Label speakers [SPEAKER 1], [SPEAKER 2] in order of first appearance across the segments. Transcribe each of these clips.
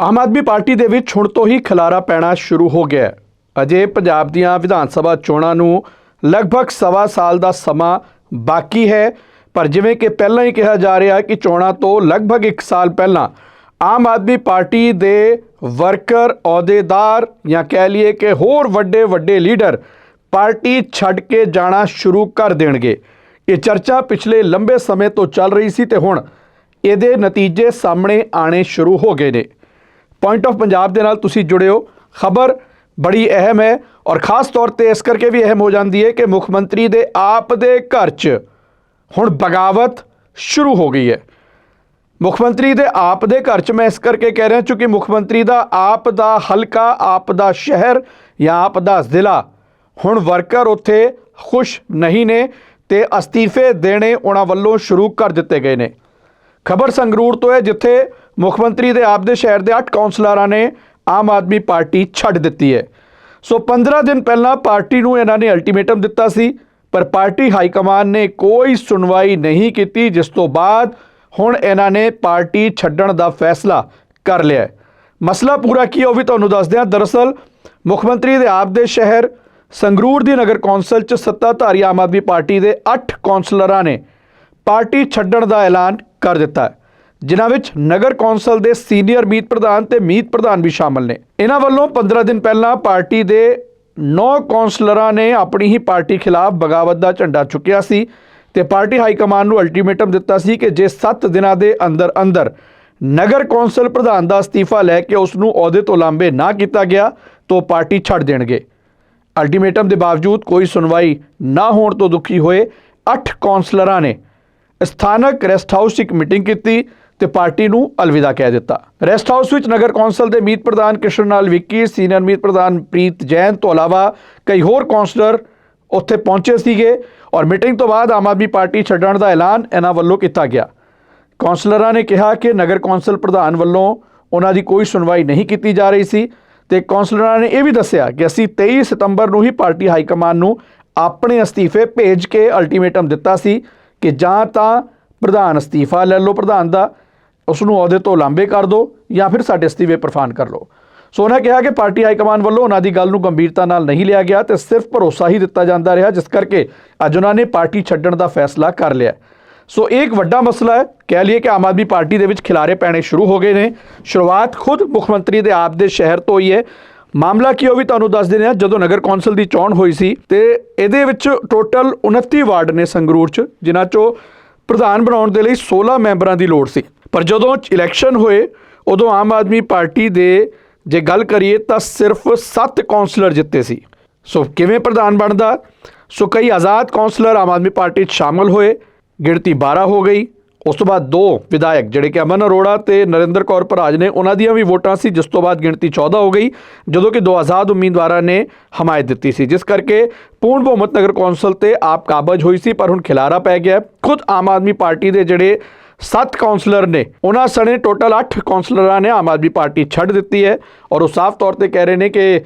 [SPEAKER 1] Aam Aadmi party ਦੇ ਵਿੱਚ ਹੁਣ ਤੋਂ ਹੀ ਖਲਾਰਾ ਪੈਣਾ ਸ਼ੁਰੂ ਹੋ ਗਿਆ ਹੈ। ਅਜੇ ਪੰਜਾਬ ਦੀਆਂ ਵਿਧਾਨ ਸਭਾ ਚੋਣਾਂ ਨੂੰ ਲਗਭਗ ਸਵਾ ਸਾਲ ਦਾ ਸਮਾਂ ਬਾਕੀ ਹੈ, ਪਰ ਜਿਵੇਂ ਕਿ ਪਹਿਲਾਂ ਹੀ ਕਿਹਾ ਜਾ ਰਿਹਾ ਕਿ ਚੋਣਾਂ ਤੋਂ ਲਗਭਗ 1 ਸਾਲ ਪਹਿਲਾਂ ਆਮ ਆਦਮੀ ਪਾਰਟੀ ਦੇ ਵਰਕਰ, ਅਹੁਦੇਦਾਰ ਜਾਂ ਕਹਿ ਲਈਏ ਕਿ ਹੋਰ ਵੱਡੇ ਵੱਡੇ ਲੀਡਰ ਪਾਰਟੀ ਛੱਡ ਕੇ ਜਾਣਾ ਸ਼ੁਰੂ ਕਰ ਦੇਣਗੇ। ਇਹ ਚਰਚਾ ਪਿਛਲੇ ਲੰਬੇ ਸਮੇਂ ਤੋਂ ਚੱਲ ਰਹੀ ਸੀ ਤੇ ਹੁਣ ਇਹਦੇ ਨਤੀਜੇ ਸਾਹਮਣੇ ਆਣੇ ਸ਼ੁਰੂ ਹੋ ਗਏ ਨੇ। ਪੁਆਇੰਟ ਆਫ ਪੰਜਾਬ ਦੇ ਨਾਲ ਤੁਸੀਂ ਜੁੜਿਓ। ਖਬਰ ਬੜੀ ਅਹਿਮ ਹੈ ਔਰ ਖਾਸ ਤੌਰ ਤੇ ਇਸ ਕਰਕੇ ਵੀ ਅਹਿਮ ਹੋ ਜਾਂਦੀ ਹੈ ਕਿ ਮੁੱਖ ਮੰਤਰੀ ਦੇ ਆਪ ਦੇ ਘਰ 'ਚ ਹੁਣ ਬਗਾਵਤ ਸ਼ੁਰੂ ਹੋ ਗਈ ਹੈ। ਮੁੱਖ ਮੰਤਰੀ ਦੇ ਆਪ ਦੇ ਘਰ 'ਚ ਮੈਂ ਇਸ ਕਰਕੇ ਕਹਿ ਰਿਹਾ ਕਿਉਂਕਿ ਮੁੱਖ ਮੰਤਰੀ ਦਾ ਆਪ ਦਾ ਹਲਕਾ, ਆਪ ਦਾ ਸ਼ਹਿਰ ਜਾਂ ਆਪ ਦਾ ਜ਼ਿਲ੍ਹਾ ਹੁਣ ਵਰਕਰ ਉੱਥੇ ਖੁਸ਼ ਨਹੀਂ ਨੇ ਤੇ ਅਸਤੀਫੇ ਦੇਣੇ ਉਹਨਾਂ ਵੱਲੋਂ ਸ਼ੁਰੂ ਕਰ ਦਿੱਤੇ ਗਏ ਨੇ। ਖਬਰ ਸੰਗਰੂਰ ਤੋਂ ਹੈ ਜਿੱਥੇ ਮੁੱਖ ਮੰਤਰੀ ਦੇ ਆਪ ਦੇ ਸ਼ਹਿਰ ਦੇ 8 ਕਾਉਂਸਲਰਾਂ ਨੇ ਆਮ ਆਦਮੀ ਪਾਰਟੀ ਛੱਡ ਦਿੱਤੀ ਹੈ। ਸੋ 15 ਦਿਨ ਪਹਿਲਾਂ ਪਾਰਟੀ ਨੂੰ ਇਹਨਾਂ ਨੇ ਅਲਟੀਮੇਟਮ ਦਿੱਤਾ ਸੀ, ਪਰ ਪਾਰਟੀ ਹਾਈ ਕਮਾਨ ਨੇ ਕੋਈ ਸੁਣਵਾਈ ਨਹੀਂ ਕੀਤੀ, ਜਿਸ ਤੋਂ ਬਾਅਦ ਹੁਣ ਇਹਨਾਂ ਨੇ ਪਾਰਟੀ ਛੱਡਣ ਦਾ ਫੈਸਲਾ ਕਰ ਲਿਆ ਮਸਲਾ ਪੂਰਾ ਕੀ ਹੈ ਉਹ ਵੀ ਤੁਹਾਨੂੰ ਦੱਸਦੇ ਹਾਂ। ਦਰਅਸਲ ਮੁੱਖ ਮੰਤਰੀ ਦੇ ਆਪ ਦੇ ਸ਼ਹਿਰ ਸੰਗਰੂਰ ਦੀ ਨਗਰ ਕੌਂਸਲ 'ਚ ਸੱਤਾਧਾਰੀ ਆਮ ਆਦਮੀ ਪਾਰਟੀ ਦੇ 8 ਕੌਂਸਲਰਾਂ ਨੇ ਪਾਰਟੀ ਛੱਡਣ ਦਾ ਐਲਾਨ ਕਰ ਦਿੱਤਾ ਹੈ। ਜਿਨ੍ਹਾਂ ਵਿੱਚ ਨਗਰ ਕੌਂਸਲ ਦੇ ਸੀਨੀਅਰ ਮੀਤ ਪ੍ਰਧਾਨ ਤੇ ਮੀਤ ਪ੍ਰਧਾਨ ਵੀ ਸ਼ਾਮਲ ਨੇ। ਇਹਨਾਂ ਵੱਲੋਂ 15 ਦਿਨ ਪਹਿਲਾਂ ਪਾਰਟੀ ਦੇ 9 ਕੌਂਸਲਰਾਂ ਨੇ ਆਪਣੀ ਹੀ ਪਾਰਟੀ ਖਿਲਾਫ ਬਗਾਵਤ ਦਾ ਝੰਡਾ ਚੁੱਕਿਆ ਸੀ ਤੇ ਪਾਰਟੀ ਹਾਈ ਕਮਾਨ ਨੂੰ ਅਲਟੀਮੇਟਮ ਦਿੱਤਾ ਸੀ ਕਿ ਜੇ 7 ਦਿਨਾਂ ਦੇ ਅੰਦਰ ਅੰਦਰ ਨਗਰ ਕੌਂਸਲ ਪ੍ਰਧਾਨ ਦਾ ਅਸਤੀਫਾ ਲੈ ਕੇ ਉਸ ਨੂੰ ਅਹੁਦੇ ਤੋਂ ਲਾਂਬੇ ਨਾ ਕੀਤਾ ਗਿਆ, ਤਾਂ ਉਹ ਪਾਰਟੀ ਛੱਡ ਦੇਣਗੇ। ਅਲਟੀਮੇਟਮ ਦੇ ਬਾਵਜੂਦ ਕੋਈ ਸੁਣਵਾਈ ਨਾ ਹੋਣ ਤੋਂ ਦੁਖੀ ਹੋਏ 8 ਕੌਂਸਲਰਾਂ ਨੇ ਸਥਾਨਕ ਰੈਸਟ ਹਾਊਸ 'ਚ ਇੱਕ ਮੀਟਿੰਗ ਕੀਤੀ ਤੇ ਪਾਰਟੀ ਨੂੰ ਅਲਵਿਦਾ ਕਹਿ ਦਿੱਤਾ। ਰੈਸਟ ਹਾਊਸ ਵਿੱਚ ਨਗਰ ਕੌਂਸਲ ਦੇ ਮੀਤ ਪ੍ਰਧਾਨ ਕਿਸ਼ਨ ਲਾਲ ਵਿੱਕੀ, ਸੀਨੀਅਰ ਮੀਤ ਪ੍ਰਧਾਨ ਪ੍ਰੀਤ ਜੈਨ ਤੋਂ ਇਲਾਵਾ ਕਈ ਹੋਰ ਕੌਂਸਲਰ ਉੱਥੇ ਪਹੁੰਚੇ ਸੀਗੇ ਔਰ ਮੀਟਿੰਗ ਤੋਂ ਬਾਅਦ ਆਮ ਆਦਮੀ ਪਾਰਟੀ ਛੱਡਣ ਦਾ ਐਲਾਨ ਇਹਨਾਂ ਵੱਲੋਂ ਕੀਤਾ ਗਿਆ। ਕੌਂਸਲਰਾਂ ਨੇ ਕਿਹਾ ਕਿ ਨਗਰ ਕੌਂਸਲ ਪ੍ਰਧਾਨ ਵੱਲੋਂ ਉਹਨਾਂ ਦੀ ਕੋਈ ਸੁਣਵਾਈ ਨਹੀਂ ਕੀਤੀ ਜਾ ਰਹੀ ਸੀ ਤੇ ਕੌਂਸਲਰਾਂ ਨੇ ਇਹ ਵੀ ਦੱਸਿਆ ਕਿ ਅਸੀਂ 23 ਸਤੰਬਰ ਨੂੰ ਹੀ ਪਾਰਟੀ ਹਾਈ ਕਮਾਨ ਨੂੰ ਆਪਣੇ ਅਸਤੀਫੇ ਭੇਜ ਕੇ ਅਲਟੀਮੇਟਮ ਦਿੱਤਾ ਸੀ ਕਿ ਜਾਂ ਤਾਂ ਪ੍ਰਧਾਨ ਅਸਤੀਫਾ ਲੈ ਲਓ ਪ੍ਰਧਾਨ ਦਾ ਉਸ ਨੂੰ ਅਹੁਦੇ ਤੋਂ ਲਾਂਬੇ ਕਰ ਦਿਓ ਜਾਂ ਫਿਰ ਸਾਡੇ ਅਸਤੀਫੇ ਪ੍ਰਫਾਨ ਕਰ ਲਓ। ਸੋ ਉਹਨਾਂ ਕਿਹਾ ਕਿ ਪਾਰਟੀ ਹਾਈ ਕਮਾਨ ਵੱਲੋਂ ਉਹਨਾਂ ਦੀ ਗੱਲ ਨੂੰ ਗੰਭੀਰਤਾ ਨਾਲ ਨਹੀਂ ਲਿਆ ਗਿਆ ਤੇ ਸਿਰਫ ਭਰੋਸਾ ਹੀ ਦਿੱਤਾ ਜਾਂਦਾ ਰਿਹਾ, ਜਿਸ ਕਰਕੇ ਅੱਜ ਉਹਨਾਂ ਨੇ ਪਾਰਟੀ ਛੱਡਣ ਦਾ ਫੈਸਲਾ ਕਰ ਲਿਆ। ਸੋ ਇਹ ਇੱਕ ਵੱਡਾ ਮਸਲਾ ਹੈ। ਕਹਿ ਲਈਏ ਕਿ ਆਮ ਆਦਮੀ ਪਾਰਟੀ ਦੇ ਵਿੱਚ ਖਿਲਾਰੇ ਪੈਣੇ ਸ਼ੁਰੂ ਹੋ ਗਏ ਨੇ। ਸ਼ੁਰੂਆਤ ਖੁਦ ਮੁੱਖ ਮੰਤਰੀ ਦੇ ਆਪ ਦੇ ਸ਼ਹਿਰ ਤੋਂ ਹੀ ਹੈ। ਮਾਮਲਾ ਕੀ ਉਹ ਵੀ ਤੁਹਾਨੂੰ ਦੱਸ ਦਿੰਦੇ ਹਾਂ। ਜਦੋਂ ਨਗਰ ਕੌਂਸਲ ਦੀ ਚੋਣ ਹੋਈ ਸੀ ਤੇ ਇਹਦੇ ਵਿੱਚ ਟੋਟਲ 29 ਵਾਰਡ ਨੇ ਸੰਗਰੂਰ 'ਚ, ਜਿਨ੍ਹਾਂ 'ਚੋਂ ਪ੍ਰਧਾਨ ਬਣਾਉਣ ਦੇ ਲਈ 16 ਮੈਂਬਰਾਂ ਦੀ ਲੋੜ ਸੀ। ਪਰ ਜਦੋਂ ਇਲੈਕਸ਼ਨ ਹੋਏ, ਉਦੋਂ ਆਮ ਆਦਮੀ ਪਾਰਟੀ ਦੇ ਜੇ ਗੱਲ ਕਰੀਏ ਤਾਂ ਸਿਰਫ 7 ਕੌਂਸਲਰ ਜਿੱਤੇ ਸੀ। ਸੋ ਕਿਵੇਂ ਪ੍ਰਧਾਨ ਬਣਦਾ? ਸੋ ਕਈ ਆਜ਼ਾਦ ਕੌਂਸਲਰ ਆਮ ਆਦਮੀ ਪਾਰਟੀ 'ਚ ਸ਼ਾਮਲ ਹੋਏ, ਗਿਣਤੀ 12 ਹੋ ਗਈ। ਉਸ ਤੋਂ ਬਾਅਦ ਦੋ ਵਿਧਾਇਕ ਜਿਹੜੇ ਕਿ ਅਮਨ ਅਰੋੜਾ ਤੇ ਨਰਿੰਦਰ ਕੌਰ ਭਰਾਜ ਨੇ, ਉਹਨਾਂ ਦੀਆਂ ਵੀ ਵੋਟਾਂ ਸੀ, ਜਿਸ ਤੋਂ ਬਾਅਦ ਗਿਣਤੀ 14 ਹੋ ਗਈ, ਜਦੋਂ ਕਿ ਦੋ ਆਜ਼ਾਦ ਉਮੀਦਵਾਰਾਂ ਨੇ ਹਮਾਇਤ ਦਿੱਤੀ ਸੀ, ਜਿਸ ਕਰਕੇ ਪੂਰਨ ਬਹੁਮਤ ਨਗਰ ਕੌਂਸਲ ਤੇ ਆਪ ਕਾਬਜ ਹੋਈ ਸੀ, ਪਰ ਹੁਣ ਖਿਲਾਰਾ ਪੈ ਗਿਆ ਖੁਦ ਆਮ ਆਦਮੀ ਪਾਰਟੀ ਦੇ ਜਿਹੜੇ ਸੱਤ ਕਾਉਂਸਲਰ ਨੇ, ਉਹਨਾਂ ਸਣੇ ਟੋਟਲ 8 ਕਾਉਂਸਲਰਾਂ ਨੇ ਆਮ ਆਦਮੀ ਪਾਰਟੀ ਛੱਡ ਦਿੱਤੀ ਹੈ ਔਰ ਉਹ ਸਾਫ਼ ਤੌਰ ਤੇ ਕਹਿ ਰਹੇ ਨੇ ਕਿ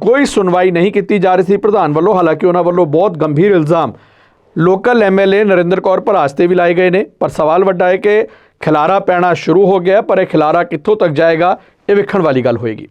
[SPEAKER 1] ਕੋਈ ਸੁਣਵਾਈ ਨਹੀਂ ਕੀਤੀ ਜਾ ਰਹੀ ਸੀ। ਪ੍ਰਧਾਨ ਵੱਲੋਂ ਹਾਲਾਂਕਿ ਉਹਨਾਂ ਵੱਲੋਂ ਬਹੁਤ ਗੰਭੀਰ ਇਲਜ਼ਾਮ ਲੋਕਲ ਐਮਐਲਏ ਨਰਿੰਦਰ ਕੌਰ ਭਰਾਸ ਤੇ ਵੀ ਲਾਏ ਗਏ ਨੇ। ਪਰ ਸਵਾਲ ਵੱਡਾ ਹੈ ਕਿ ਖਿਲਾਰਾ ਪੈਣਾ ਸ਼ੁਰੂ ਹੋ ਗਿਆ ਪਰ ਇਹ ਖਿਲਾਰਾ ਕਿੱਥੋਂ ਤੱਕ ਜਾਏਗਾ, ਇਹ ਵੇਖਣ ਵਾਲੀ ਗੱਲ ਹੋਏਗੀ।